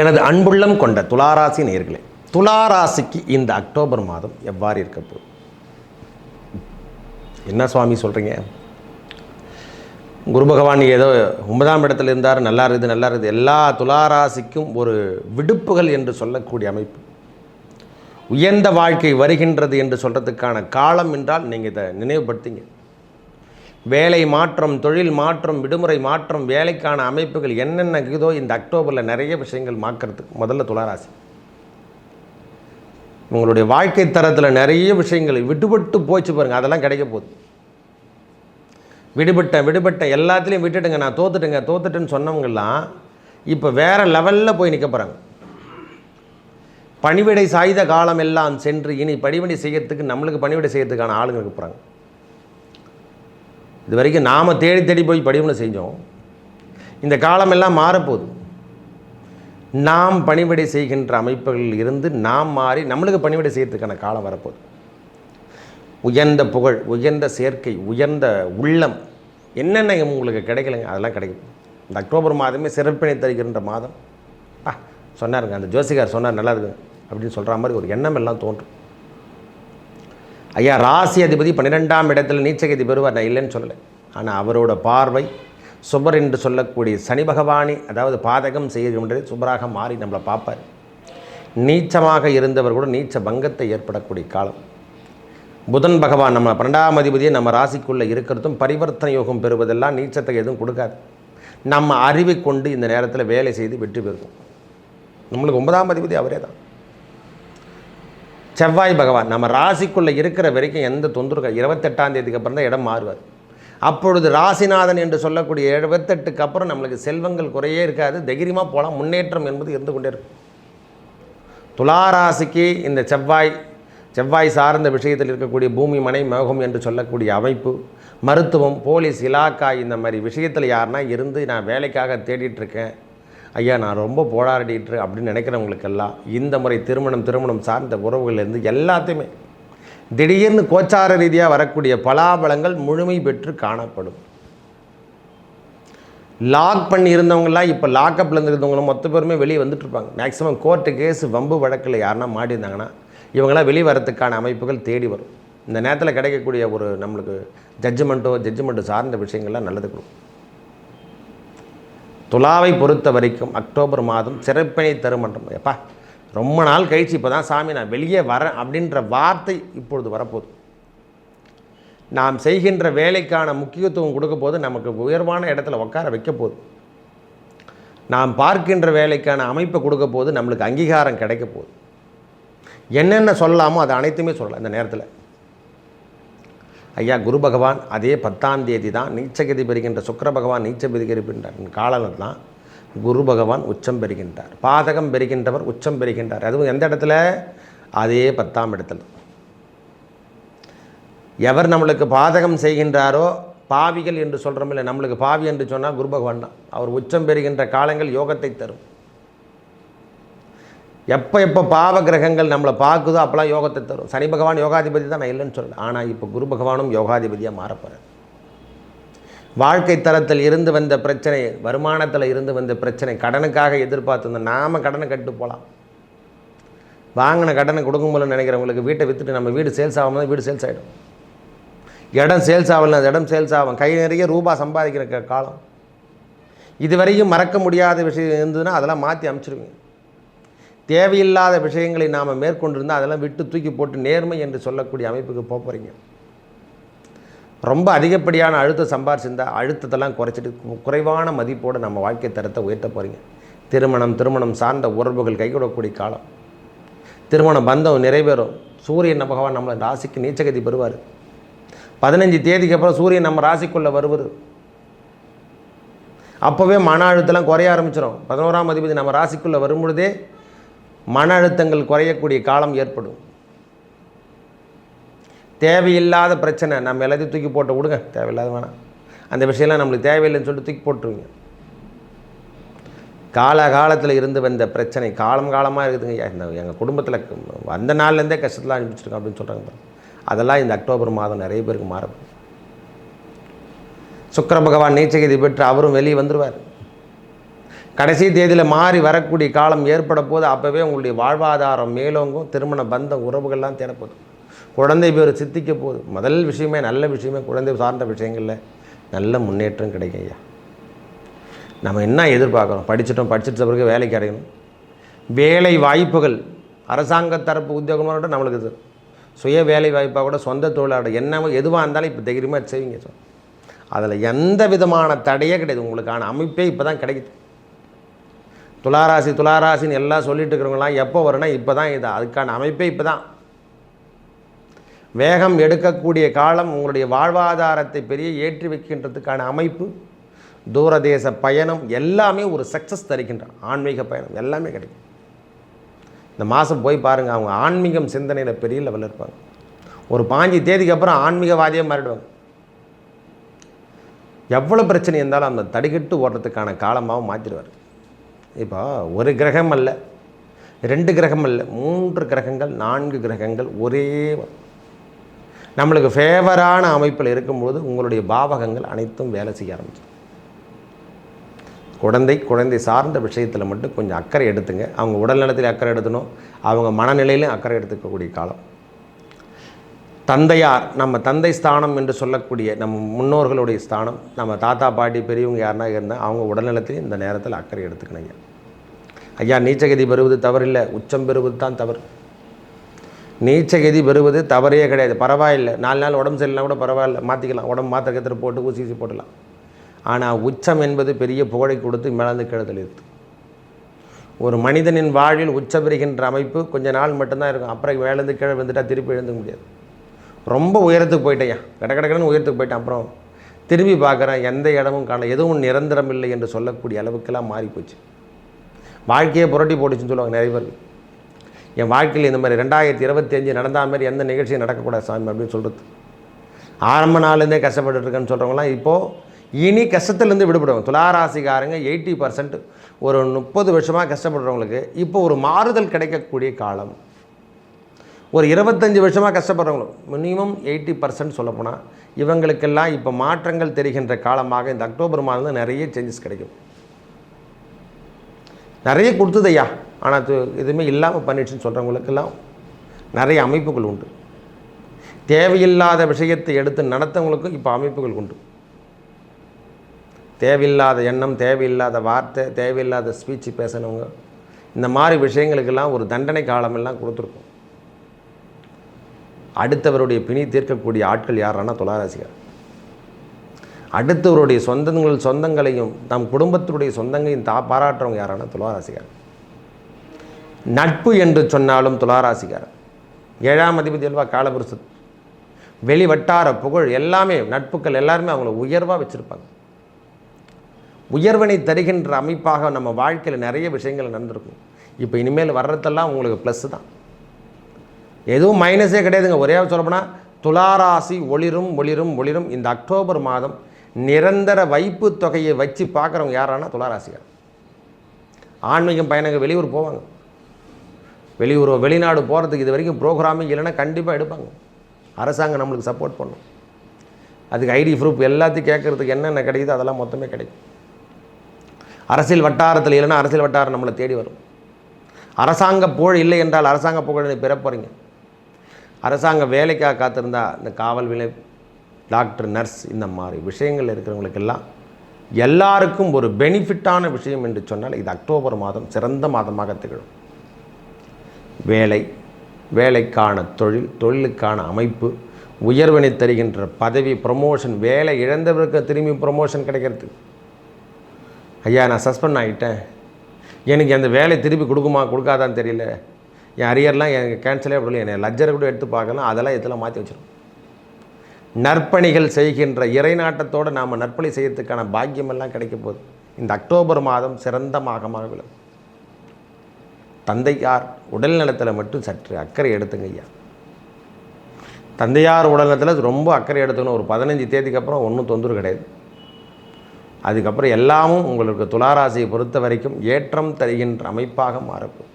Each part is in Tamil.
எனது அன்புள்ளம் கொண்ட துளாராசி நேர்களே துளாராசிக்கு இந்த அக்டோபர் மாதம் எவ்வாறு இருக்க போகுது? என்ன சுவாமி சொல்கிறீங்க குரு பகவான் ஏதோ ஒன்பதாம் இடத்துல இருந்தார் நல்லா இருக்குது நல்லா இருக்குது. எல்லா துளாராசிக்கும் ஒரு விடுப்புகள் என்று சொல்லக்கூடிய அமைப்பு. உயர்ந்த வாழ்க்கை வருகின்றது என்று சொல்கிறதுக்கான காலம் என்றால் நீங்கள் இதை நினைவுபடுத்திங்க. வேலை மாற்றம் தொழில் மாற்றம் விடுமுறை மாற்றம் வேலைக்கான அமைப்புகள் என்னென்ன இருக்குதோ இந்த அக்டோபரில் நிறைய விஷயங்கள் மாற்றுறதுக்கு முதல்ல துளாராசி. உங்களுடைய வாழ்க்கை தரத்தில் நிறைய விஷயங்கள் விடுபட்டு போச்சு பாருங்கள் அதெல்லாம் கிடைக்க போகுது. விடுபட்டேன் விடுபட்டேன் எல்லாத்துலேயும் விட்டுட்டுங்க நான் தோத்துட்டுங்க தோத்துட்டுன்னு சொன்னவங்கெல்லாம் இப்போ வேறு லெவலில் போய் நிற்க போகிறாங்க பணிவிடை சாய்ந்த காலம் எல்லாம் சென்று இனி பணிவிடை செய்யறதுக்கு நம்மளுக்கு பணிவிடை செய்யறதுக்கான ஆளுங்க இருக்க போகிறாங்க இது வரைக்கும் நாம் தேடி தேடி போய் பணிவிடை செஞ்சோம். இந்த காலமெல்லாம் மாறப்போகுது. நாம் பணிவிடை செய்கின்ற அமைப்புகளில் இருந்து நாம் மாறி நம்மளுக்கு பணிவிடை செய்கிறதுக்கான காலம் வரப்போகுது. உயர்ந்த புகழ் உயர்ந்த சேர்க்கை உயர்ந்த உள்ளம் என்னென்ன உங்களுக்கு கிடைக்கலங்க? அதெல்லாம் கிடைக்கும். இந்த அக்டோபர் மாதமே சிறப்பினை தருகின்ற மாதம். ஆ சொன்னாருங்க. அந்த ஜோசிகார் சொன்னார் நல்லா இருக்குங்க அப்படின்னு சொல்கிற மாதிரி ஒரு எண்ணம் எல்லாம் தோன்றும். ஐயா ராசி அதிபதி பன்னிரெண்டாம் இடத்தில் நீச்சகதி பெறுவார். நான் இல்லைன்னு சொல்லலை. ஆனால் அவரோட பார்வை சுபர் என்று சொல்லக்கூடிய சனி பகவானி அதாவது பாதகம் செய்கின்றது சுபராக மாறி நம்மளை பார்ப்பார். நீச்சமாக இருந்தவர் கூட நீச்ச பங்கத்தை ஏற்படக்கூடிய காலம். புதன் பகவான் நம்ம பன்னெண்டாம் அதிபதியை நம்ம ராசிக்குள்ளே இருக்கிறதும் பரிவர்த்தனை யோகம் பெறுவதெல்லாம் நீச்சத்தை எதுவும் கொடுக்காது. நம்ம அறிவை கொண்டு இந்த நேரத்தில் வேலை செய்து வெற்றி பெறுவோம். நம்மளுக்கு ஒன்பதாம் அதிபதி அவரே தான். செவ்வாய் பகவான் நம்ம ராசிக்குள்ளே இருக்கிற வரைக்கும் எந்த தொந்தரவு இருபத்தெட்டாம் தேதிக்கு அப்புறம் தான் இடம் மாறுவார். அப்பொழுது ராசிநாதன் என்று சொல்லக்கூடிய எழுபத்தெட்டுக்கு அப்புறம் நம்மளுக்கு செல்வங்கள் குறையே இருக்காது. தைரியமாக போகலாம் முன்னேற்றம் என்பது இருந்து கொண்டே இருக்கும். துளாராசிக்கு இந்த செவ்வாய் செவ்வாய் சார்ந்த விஷயத்தில் இருக்கக்கூடிய பூமி மனை மோகம் என்று சொல்லக்கூடிய அமைப்பு மருத்துவம் போலீஸ் இலாக்கா இந்த மாதிரி விஷயத்தில் யாருன்னா இருந்து நான் வேலைக்காக தேடிட்டுருக்கேன் ஐயா நான் ரொம்ப போராடிட்டு அப்படின்னு நினைக்கிறவங்களுக்கெல்லாம் இந்த முறை திருமணம் திருமணம் சார்ந்த உறவுகள்லேருந்து எல்லாத்தையுமே திடீர்னு கோச்சார ரீதியாக வரக்கூடிய பலாபலங்கள் முழுமை பெற்று காணப்படும். லாக் பண்ணி இருந்தவங்களாம் இப்போ லாக்கப்பில் இருந்தவங்களும் மொத்த பேருமே வெளியே வந்துட்டுருப்பாங்க மேக்ஸிமம் கோர்ட்டு கேஸ் வம்பு வழக்கில் யாருன்னா மாட்டியிருந்தாங்கன்னா இவங்களாம் வெளியே வரத்துக்கான அமைப்புகள் தேடி வரும். இந்த நேரத்தில் கிடைக்கக்கூடிய ஒரு நம்மளுக்கு ஜட்ஜ்மெண்ட்டோ ஜட்ஜ்மெண்ட்டு சார்ந்த விஷயங்கள்லாம் நல்லது கொடுக்கும். துலாவை பொறுத்த வரைக்கும் அக்டோபர் மாதம் சிறப்பினை தருமன்றம் எப்பா ரொம்ப நாள் கழிச்சு இப்போ தான் சாமி நான் வெளியே வரேன் அப்படின்ற வார்த்தை இப்பொழுது வரப்போகுது. நாம் செய்கின்ற வேலைக்கான முக்கியத்துவம் கொடுக்க போது நமக்கு உயர்வான இடத்துல உட்கார வைக்க போகுது. நாம் பார்க்கின்ற வேலைக்கான அமைப்பை கொடுக்க போது நம்மளுக்கு அங்கீகாரம் கிடைக்க போகுது. என்னென்ன சொல்லலாமோ அது அனைத்துமே சொல்லலாம் இந்த நேரத்தில். ஐயா குரு பகவான் அதே பத்தாம் தேதி தான் நீச்சகதி பெறுகின்ற சுக்கர பகவான் நீச்சம் பெறுகின்ற காலம் தான் குரு பகவான் உச்சம் பெறுகின்றார். பாதகம் பெறுகின்றவர் உச்சம் பெறுகின்றார். அதுவும் எந்த இடத்துல? அதே பத்தாம் இடத்துல. எவர் நம்மளுக்கு பாதகம் செய்கின்றாரோ பாவிகள் என்று சொல்கிறோம் இல்லை நம்மளுக்கு பாவி என்று சொன்னால் குரு பகவான் தான். அவர் உச்சம் பெறுகின்ற காலங்கள் யோகத்தை தரும். எப்போ எப்போ பாவ கிரகங்கள் நம்மளை பார்க்குதோ அப்போலாம் யோகத்தை தரும். சனி பகவான் யோகாதிபதி தான் நான் இல்லைன்னு சொல்லல. ஆனால் இப்போ குரு பகவானும் யோகாதிபதியாக மாறப்போகிறேன் வாழ்க்கை தரத்தில் இருந்து வந்த பிரச்சனை வருமானத்தில் இருந்து வந்த பிரச்சனை கடனுக்காக எதிர்பார்த்துருந்த நாம கடனை கட்டு போகலாம் வாங்கின கடனை கொடுக்க முடியல நினைக்கிறவங்களுக்கு வீட்டை விற்றுட்டு நம்ம வீடு சேல்ஸ் ஆகாமல் வீடு சேல்ஸ் ஆகிடும் இடம் சேல்ஸ் ஆகலாம் அந்த இடம் சேல்ஸ் ஆகும். கை நிறைய ரூபா சம்பாதிக்கிற காலம். இதுவரையும் மறக்க முடியாத விஷயம் இருந்ததுன்னா அதெல்லாம் மாற்றி அமைச்சிருவீங்க. தேவையில்லாத விஷயங்களை நாம் மேற்கொண்டிருந்தால் அதெல்லாம் விட்டு தூக்கி போட்டு நேர்மை என்று சொல்லக்கூடிய அமைப்புக்கு போக போகிறீங்க ரொம்ப அதிகப்படியான அழுத்தம் சம்பாரிச்சிருந்தா அழுத்தத்தெல்லாம் குறைச்சிட்டு குறைவான மதிப்போடு நம்ம வாழ்க்கை தரத்தை உயர்த்த போகிறீங்க திருமணம் திருமணம் சார்ந்த உறவுகள் கைகூடக்கூடிய காலம். திருமண பந்தம் நிறைவேறும். சூரியன் பகவான் நம்மளை ராசிக்கு நீச்சகதி பெறுவார். பதினஞ்சு தேதிக்கு அப்புறம் சூரியன் நம்ம ராசிக்குள்ளே வருவது. அப்போவே மன அழுத்தம்லாம் குறைய ஆரம்பிச்சிடும் பதினோராம் அதிபதி நம்ம ராசிக்குள்ளே வரும் பொழுதே மன அழுத்தங்கள் குறையக்கூடிய காலம் ஏற்படும். தேவையில்லாத பிரச்சனை நம்ம எல்லாத்தையும் தூக்கி போட்டு விடுங்க. தேவையில்லாத வேணாம். அந்த விஷயம்லாம் நம்மளுக்கு தேவையில்லைன்னு சொல்லிட்டு தூக்கி போட்டுருவீங்க. கால காலத்தில் இருந்து வந்த பிரச்சனை காலம் காலமாக இருக்குதுங்க. இந்த எங்கள் குடும்பத்தில் வந்த நாள்லேருந்தே கஷ்டத்தில் அனுப்பிச்சிருக்கோம் அப்படின்னு சொல்கிறாங்க அதெல்லாம் இந்த அக்டோபர் மாதம் நிறைய பேருக்கு மாறும் சுக்கர பகவான் நீச்சகதி பெற்று அவரும் வெளியே வந்துடுவார் கடைசி தேதியில் மாறி வரக்கூடிய காலம் ஏற்பட போது அப்போவே உங்களுடைய வாழ்வாதாரம் மேலோங்கும் திருமண பந்தம் உறவுகள்லாம் தேடப்போகுது. குழந்தை பேர் சித்திக்க போகுது. முதல் விஷயமே நல்ல விஷயமே குழந்தை சார்ந்த விஷயங்களில் நல்ல முன்னேற்றம் கிடைக்கும் ஐயா. நம்ம என்ன எதிர்பார்க்குறோம்? படிச்சிட்டோம் படிச்சிட்ட பிறகு வேலை கிடைக்கணும் வேலை வாய்ப்புகள் அரசாங்க தரப்பு உத்தியோகமாக நம்மளுக்கு இது. சுய வேலை வாய்ப்பாக கூட சொந்த தொழிலாளர் என்ன எதுவாக இருந்தாலும் இப்போ தைரியமாக செய்வீங்க சார். அதில் எந்த விதமான தடையே கிடையாது. உங்களுக்கான அமைப்பே இப்போ தான் கிடைக்குது. துளாராசி துளாராசின்னு எல்லாம் சொல்லிட்டு இருக்கிறவங்களாம் எப்போ வரும்னா இப்போ தான் இது அதுக்கான அமைப்பே இப்போ தான் வேகம் எடுக்கக்கூடிய காலம் உங்களுடைய வாழ்வாதாரத்தை பெரிய ஏற்றி வைக்கின்றதுக்கான அமைப்பு தூரதேச பயணம் எல்லாமே ஒரு சக்ஸஸ் தருகின்ற ஆன்மீக பயணம் எல்லாமே கிடைக்கும். இந்த மாதம் போய் பாருங்கள் அவங்க ஆன்மீகம் சிந்தனையில் பெரிய லெவலில் இருப்பாங்க. ஒரு பாஞ்சு தேதிக்கு அப்புறம் ஆன்மீகவாதியாக மாறிடுவாங்க. எவ்வளோ பிரச்சனை இருந்தாலும் அந்த தடுக்கிட்டு ஓடுறதுக்கான காலமாகவும் மாற்றிடுவார் இப்போ ஒரு கிரகம் அல்ல. ரெண்டு கிரகம் அல்ல. மூன்று கிரகங்கள் நான்கு கிரகங்கள் ஒரே நம்மளுக்கு ஃபேவரான அமைப்பில் இருக்கும்போது உங்களுடைய பாவகங்கள் அனைத்தும் வேலை செய்ய ஆரம்பிச்சிடும். குழந்தை குழந்தை சார்ந்த விஷயத்தில் மட்டும் கொஞ்சம் அக்கறை எடுத்துங்க. அவங்க உடல் நலத்தில் அக்கறை எடுத்தணும் அவங்க மனநிலையிலும் அக்கறை எடுத்துக்கக்கூடிய காலம். தந்தையார் நம்ம தந்தை ஸ்தானம் என்று சொல்லக்கூடிய நம்ம முன்னோர்களுடைய ஸ்தானம் நம்ம தாத்தா பாட்டி பெரியவங்க யாருனா இருந்தால் அவங்க உடல்நலத்திலையும் இந்த நேரத்தில் அக்கறை எடுத்துக்கணும் ஐயா ஐயா நீச்சகதி பெறுவது தவறில்லை உச்சம் பெறுவது தான் தவறு. நீச்சகதி பெறுவது தவறே கிடையாது பரவாயில்லை. நாலு நாள் உடம்பு சரியில்லைனா கூட பரவாயில்ல மாற்றிக்கலாம் உடம்பு மாத்திரை கத்திர போட்டு ஊசி ஊசி போடலாம் ஆனால் உச்சம் என்பது பெரிய புகழை கொடுத்து மிளந்து கிழதல் இருக்கு. ஒரு மனிதனின் வாழ்வில் உச்சம் பெறுகின்ற அமைப்பு கொஞ்ச நாள் மட்டும்தான் இருக்கும். அப்புறம் மேலேருந்து கீழே வந்துட்டால் திருப்பி எழுந்துக்க முடியாது. ரொம்ப உயரத்துக்கு போயிட்டேயா கட கடகடன்னு உயரத்துக்கு போயிட்டேன். அப்புறம் திரும்பி பார்க்குறேன் எந்த இடமும் காண எதுவும் நிரந்தரம் இல்லை என்று சொல்லக்கூடிய அளவுக்கெல்லாம் மாறிப்போச்சு. வாழ்க்கையை புரட்டி போட்டுச்சுன்னு சொல்லுவாங்க நிறைய பேர். என் வாழ்க்கையில் இந்த மாதிரி ரெண்டாயிரத்தி இருபத்தி அஞ்சு நடந்தா மாதிரி எந்த நிகழ்ச்சியும் நடக்கக்கூடாது சாமி அப்படின்னு சொல்கிறது ஆரம்ப நாள்லேருந்தே கஷ்டப்பட்டுருக்கேன்னு சொல்கிறவங்களாம் இப்போது இனி கஷ்டத்துலேருந்து விடுபடுவாங்க. துளாராசிக்காரங்க எயிட்டி பர்சன்ட் ஒரு முப்பது வருஷமாக கஷ்டப்படுறவங்களுக்கு இப்போ ஒரு மாறுதல் கிடைக்கக்கூடிய காலம். ஒரு இருபத்தஞ்சி வருஷமாக கஷ்டப்படுறவங்களும் மினிமம் எயிட்டி பர்சன்ட் சொல்லப்போனால் இவங்களுக்கெல்லாம் இப்போ மாற்றங்கள் தெரிகின்ற காலமாக இந்த அக்டோபர் மாதம் நிறைய சேஞ்சஸ் கிடைக்கும். நிறைய கொடுத்தது ஐயா. ஆனால் எதுவுமே இல்லாமல் பண்ணிடுச்சுன்னு சொல்கிறவங்களுக்கெல்லாம் நிறைய அமைப்புகள் உண்டு. தேவையில்லாத விஷயத்தை எடுத்து நடத்தவங்களுக்கும் இப்போ அமைப்புகள் உண்டு. தேவையில்லாத எண்ணம் தேவையில்லாத வார்த்தை தேவையில்லாத ஸ்பீச்சு பேசினவங்க இந்த மாதிரி விஷயங்களுக்கெல்லாம் ஒரு தண்டனை காலமெல்லாம் கொடுத்துருக்கோம். அடுத்தவருடைய பிணி தீர்க்கக்கூடிய ஆட்கள் யாரானா துளாராசிகர் அடுத்தவருடைய சொந்தங்கள் சொந்தங்களையும் நம் குடும்பத்தினுடைய சொந்தங்களையும் தா பாராட்டுறவங்க யாரானா துளாராசிகர் நட்பு என்று சொன்னாலும் துளாராசிகர் ஏழாம் அதிபதி அல்வா காலபுருஷ வெளி வட்டார புகழ் எல்லாமே நட்புகள் எல்லாருமே அவங்கள உயர்வாக வச்சுருப்பாங்க. உயர்வினை தருகின்ற அமைப்பாக நம்ம வாழ்க்கையில் நிறைய விஷயங்கள் நடந்திருக்கும். இப்போ இனிமேல் வர்றதெல்லாம் உங்களுக்கு ப்ளஸ் தான். எதுவும் மைனஸே கிடையாதுங்க. ஒரே சொல்லப்போனால் துளாராசி ஒளிரும் ஒளிரும் ஒளிரும். இந்த அக்டோபர் மாதம் நிரந்தர வைப்பு தொகையை வச்சு பார்க்குறவங்க யாரானா துளாராசிகள். ஆன்மீகம் பயணங்க வெளியூர் போவாங்க. வெளியூர் வெளிநாடு போகிறதுக்கு இது வரைக்கும் ப்ரோக்ராமிங் இல்லைன்னா கண்டிப்பாக எடுப்பாங்க. அரசாங்கம் நம்மளுக்கு சப்போர்ட் பண்ணும். அதுக்கு ஐடி ப்ரூஃப் எல்லாத்தையும் கேட்குறதுக்கு என்னென்ன கிடைக்குதோ அதெல்லாம் மொத்தமே கிடைக்கும். அரசியல் வட்டாரத்தில் இல்லைன்னா அரசியல் வட்டாரம் நம்மளை தேடி வரும். அரசாங்க புகழ் இல்லை என்றால் அரசாங்க புகழ் பெற போகிறீங்க அரசாங்க வேலைக்காக காத்திருந்தா இந்த காவல் விலை டாக்டர் நர்ஸ் இந்த மாதிரி விஷயங்கள் இருக்கிறவங்களுக்கெல்லாம் எல்லாருக்கும் ஒரு பெனிஃபிட்டான விஷயம் என்று சொன்னால் இது அக்டோபர் மாதம் சிறந்த மாதமாக திகழும். வேலை வேலைக்கான தொழில் தொழிலுக்கான அமைப்பு உயர்வினை தருகின்ற பதவி ப்ரொமோஷன் வேலை இழந்தவருக்கு திரும்பி ப்ரொமோஷன் கிடைக்கிறது. ஐயா நான் சஸ்பெண்ட் ஆகிட்டேன் எனக்கு அந்த வேலை திருப்பி கொடுக்குமா கொடுக்காதான்னு தெரியல. என் அரியர்லாம் என் கேன்சலே அப்படி என்னை லஜ்ஜரை கூட எடுத்து பார்க்கலாம். அதெல்லாம் இதெல்லாம் மாற்றி வச்சிடும் நற்பணிகள் செய்கின்ற இறைநாட்டத்தோடு நாம் நற்பணி செய்யறதுக்கான பாக்கியமெல்லாம் கிடைக்க போகுது. இந்த அக்டோபர் மாதம் சிறந்த மாதமாக விழும் தந்தையார் உடல் நலத்தில் மட்டும் சற்று அக்கறை எடுத்துங்க ஐயா. தந்தையார் உடல் நலத்தில் ரொம்ப அக்கறை எடுத்துக்கணும். ஒரு பதினஞ்சு தேதிக்கு அப்புறம் ஒன்றும் தொந்தரவு கிடையாது. அதுக்கப்புறம் எல்லாமும் உங்களுக்கு துளாராசியை பொறுத்த வரைக்கும் ஏற்றம் தருகின்ற அமைப்பாக மாறப்போம்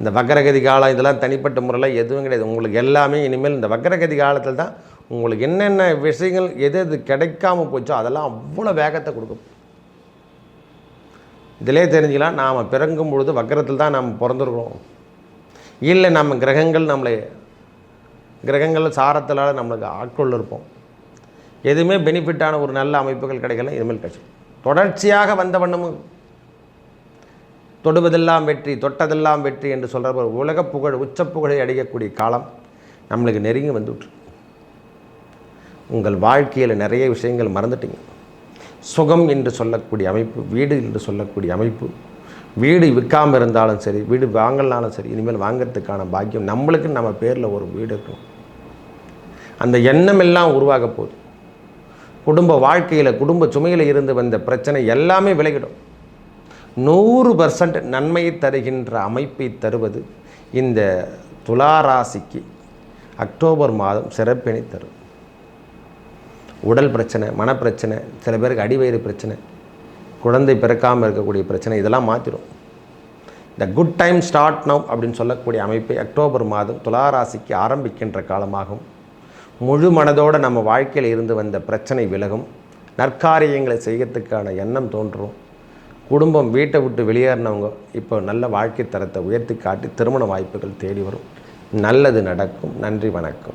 இந்த வக்கரகதி காலம் இதெல்லாம் தனிப்பட்ட முறையில் எதுவும் கிடையாது. உங்களுக்கு எல்லாமே இனிமேல் இந்த வக்கரகதி காலத்தில் தான் உங்களுக்கு என்னென்ன விஷயங்கள் எது எது கிடைக்காம போச்சோ அதெல்லாம் அவ்வளோ வேகத்தை கொடுக்கும். இதிலே தெரிஞ்சுக்கலாம் நாம் பிறங்கும் பொழுது வக்கரத்தில் தான் நாம் பிறந்திருக்கிறோம். இல்லை நம்ம கிரகங்கள் நம்மளை கிரகங்கள் சாரத்தினால் நம்மளுக்கு ஆட்கொள்ள இருப்போம். எதுவுமே பெனிஃபிட்டான ஒரு நல்ல அமைப்புகள் கிடைக்கல இனிமேல் கட்சி தொடர்ச்சியாக வந்த வண்ணமும் தொடுவதெல்லாம் வெற்றி தொட்டதெல்லாம் வெற்றி என்று சொல்கிற உலக புகழ் உச்ச புகழை அடையக்கூடிய காலம் நம்மளுக்கு நெருங்கி வந்துவிட்டு உங்கள் வாழ்க்கையில் நிறைய விஷயங்கள் மறந்துட்டீங்க. சுகம் என்று சொல்லக்கூடிய அமைப்பு வீடு என்று சொல்லக்கூடிய அமைப்பு வீடு விற்காமல் இருந்தாலும் சரி வீடு வாங்கலனாலும் சரி இனிமேல் வாங்கிறதுக்கான பாக்கியம் நம்மளுக்கு நம்ம பேரில் ஒரு வீடு இருக்கணும். அந்த எண்ணம் எல்லாம் உருவாக போகுது. குடும்ப வாழ்க்கையில் குடும்ப சுமையில் இருந்து வந்த பிரச்சனை எல்லாமே விலகிடும். நூறு பர்சன்ட் நன்மையை தருகின்ற அமைப்பை தருவது இந்த துளாராசிக்கு அக்டோபர் மாதம் சிறப்பினை தரும். உடல் பிரச்சனை மனப்பிரச்சனை சில பேருக்கு அடிவயிறு பிரச்சனை குழந்தை பிறக்காமல் இருக்கக்கூடிய பிரச்சனை இதெல்லாம் மாற்றிடும் இந்த குட் டைம் ஸ்டார்ட் நவ் அப்படின்னு சொல்லக்கூடிய அமைப்பை அக்டோபர் மாதம் துளாராசிக்கு ஆரம்பிக்கின்ற காலமாகும். முழு மனதோடு நம்ம வாழ்க்கையில் இருந்து வந்த பிரச்சனை விலகும். நற்காரியங்களை செய்யறதுக்கான எண்ணம் தோன்றும். குடும்பம் வீட்டை விட்டு வெளியேறினவங்க இப்போ நல்ல வாழ்க்கை தரத்தை உயர்த்தி காட்டி திருமண வாய்ப்புகள் தேடி வரும். நல்லது நடக்கும். நன்றி வணக்கம்.